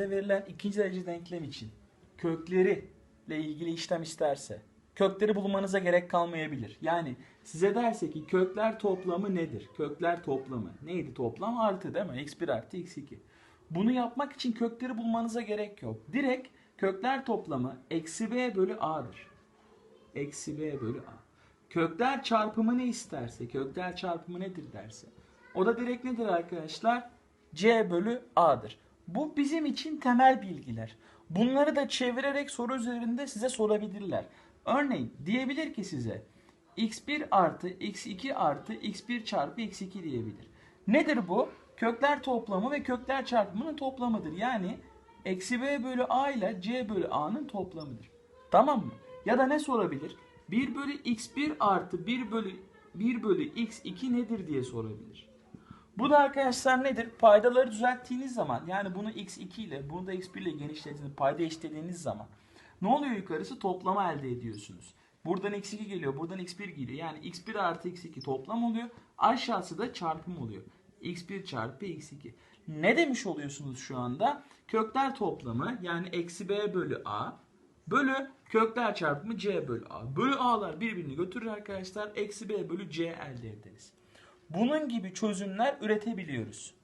size verilen ikinci derece denklem için kökleri ile ilgili işlem isterse kökleri bulmanıza gerek kalmayabilir. Yani size derse ki kökler toplamı nedir? Kökler toplamı. Neydi toplam? Artı değil mi? x1 artı x2. Bunu yapmak için kökleri bulmanıza gerek yok. Direkt kökler toplamı eksi b bölü a'dır. Eksi b bölü a. Kökler çarpımı ne isterse, kökler çarpımı nedir derse. O da direkt nedir arkadaşlar? c bölü a'dır. Bu bizim için temel bilgiler. Bunları da çevirerek soru üzerinde size sorabilirler. Örneğin diyebilir ki size x1 artı x2 artı x1 çarpı x2 diyebilir. Nedir bu? Kökler toplamı ve kökler çarpımının toplamıdır. Yani eksi b bölü a ile c bölü a'nın toplamıdır. Tamam mı? Ya da ne sorabilir? 1 bölü x1 artı 1 bölü 1 bölü x2 nedir diye sorabilir. Bu da arkadaşlar nedir? Paydaları düzelttiğiniz zaman yani bunu x2 ile bunu da x1 ile genişlettiğiniz payda eşitlediğiniz zaman ne oluyor yukarısı? Toplama elde ediyorsunuz. Buradan x2 geliyor, buradan x1 geliyor. Yani x1 artı x2 toplam oluyor. Aşağısı da çarpım oluyor. x1 çarpı x2. Ne demiş oluyorsunuz şu anda? Kökler toplamı yani eksi b bölü a bölü kökler çarpımı c bölü a. Bölü a'lar birbirini götürür arkadaşlar. Eksi b bölü c elde ederiz. Bunun gibi çözümler üretebiliyoruz.